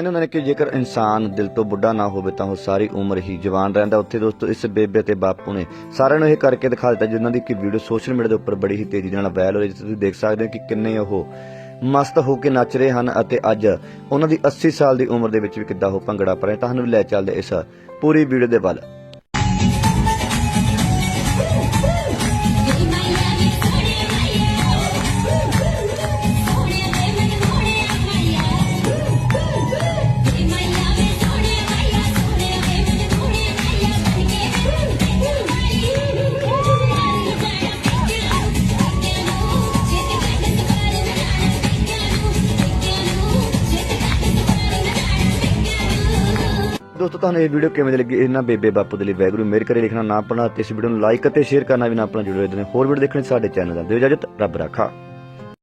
ਕਹਿੰਦੇ ਹੁੰਦੇ ਨੇ ਕਿ ਜੇਕਰ ਇਨਸਾਨ ਦਿਲ ਤੋਂ ਬੁੱਢਾ ਨਾ ਹੋਵੇ ਤਾਂ ਉਹ ਸਾਰੀ ਉਮਰ ਹੀ ਜਵਾਨ ਰਹਿੰਦਾ। ਉੱਥੇ ਦੋਸਤੋ, ਇਸ ਬੇਬੇ ਤੇ ਬਾਪੂ ਨੇ ਸਾਰਿਆਂ ਨੂੰ ਇਹ ਕਰਕੇ ਦਿਖਾ ਦਿੱਤਾ ਜਿਨ੍ਹਾਂ ਦੀ ਕਿ ਵੀਡੀਓ ਸੋਸ਼ਲ ਮੀਡੀਆ ਦੇ ਉੱਪਰ ਬੜੀ ਹੀ ਤੇਜ਼ੀ ਨਾਲ ਵਾਇਰਲ ਹੋਈ ਰਹੀ ਤੁਸੀਂ ਦੇਖ ਸਕਦੇ ਹੋ ਕਿ ਕਿੰਨੇ ਉਹ ਮਸਤ ਹੋ ਕੇ ਨੱਚ ਰਹੇ ਹਨ ਅਤੇ ਅੱਜ ਉਹਨਾਂ ਦੀ 80 ਸਾਲ ਦੀ ਉਮਰ ਦੇ ਵਿੱਚ ਵੀ ਕਿੱਦਾਂ ਉਹ ਭੰਗੜਾ ਪਾ ਰਹੇ ਤੁਹਾਨੂੰ ਲੈ ਚੱਲਦੇ ਇਸ ਪੂਰੀ ਵੀਡੀਓ ਦੇ ਵੱਲ। ਦੋਸਤੋ, ਤੁਹਾਨੂੰ ਇਹ ਵੀਡੀਓ ਕਿਵੇਂ ਦੀ ਲੱਗੀ? ਇਹਨਾਂ ਬੇਬੇ ਬਾਪੂ ਦੇ ਲਈ ਵੈਗਰੂ ਮੇਰੇ ਕਰੇ ਲਿਖਣਾ ਨਾ ਭੁੱਲਣਾ ਤੇ ਇਸ ਵੀਡੀਓ ਨੂੰ ਲਾਈਕ ਅਤੇ ਸ਼ੇਅਰ ਕਰਨਾ ਵੀ ਨਾ ਭੁੱਲਣਾ। ਜੁੜੇ ਰਹੋ ਹੋਰ ਵੀਡੀਓ ਦੇਖਣ ਲਈ ਸਾਡੇ ਚੈਨਲ ਦਾ ਦਿਓ ਇਜਾਜ਼ਤ, ਰੱਬ ਰਾਖਾ।